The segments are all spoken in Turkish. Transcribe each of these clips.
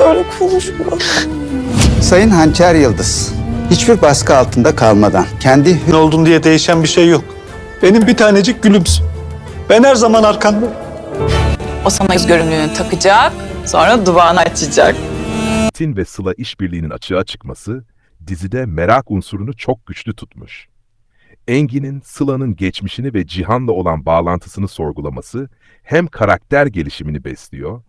Böyle konuşma. Sayın Hançer Yıldız, hiçbir baskı altında kalmadan kendi Ne oldun diye değişen bir şey yok. Benim bir tanecik gülümsün. Ben her zaman arkanda. O sana yüz görümlüğünü takacak, sonra duvağını açacak. Metin ve Sıla işbirliğinin açığa çıkması dizide merak unsurunu çok güçlü tutmuş. Engin'in Sıla'nın geçmişini ve Cihan'la olan bağlantısını sorgulaması hem karakter gelişimini besliyor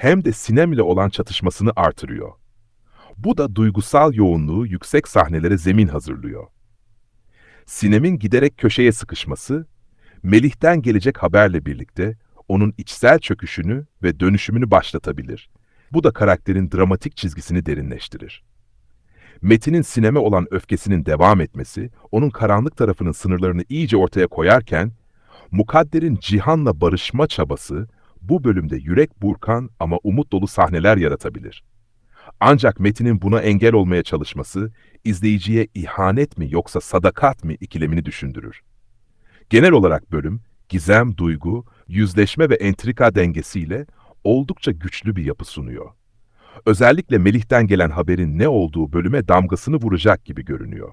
hem de Sinem ile olan çatışmasını artırıyor. Bu da duygusal yoğunluğu yüksek sahnelere zemin hazırlıyor. Sinem'in giderek köşeye sıkışması, Melih'ten gelecek haberle birlikte onun içsel çöküşünü ve dönüşümünü başlatabilir. Bu da karakterin dramatik çizgisini derinleştirir. Metin'in sineme olan öfkesinin devam etmesi, onun karanlık tarafının sınırlarını iyice ortaya koyarken, Mukadder'in Cihan'la barışma çabası, bu bölümde yürek burkan ama umut dolu sahneler yaratabilir. Ancak Metin'in buna engel olmaya çalışması, izleyiciye ihanet mi yoksa sadakat mi ikilemini düşündürür. Genel olarak bölüm, gizem, duygu, yüzleşme ve entrika dengesiyle oldukça güçlü bir yapı sunuyor. Özellikle Melih'ten gelen haberin ne olduğu bölüme damgasını vuracak gibi görünüyor.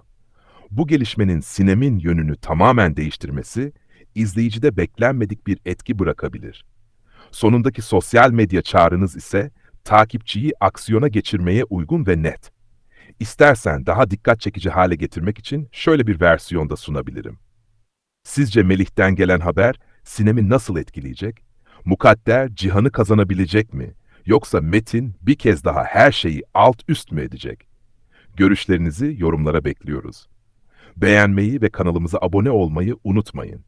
Bu gelişmenin sinemin yönünü tamamen değiştirmesi, izleyicide beklenmedik bir etki bırakabilir. Sonundaki sosyal medya çağrınız ise takipçiyi aksiyona geçirmeye uygun ve net. İstersen daha dikkat çekici hale getirmek için şöyle bir versiyonda sunabilirim. Sizce Melih'ten gelen haber sinemi nasıl etkileyecek? Mukadder Cihan'ı kazanabilecek mi? Yoksa Metin bir kez daha her şeyi alt üst mü edecek? Görüşlerinizi yorumlara bekliyoruz. Beğenmeyi ve kanalımıza abone olmayı unutmayın.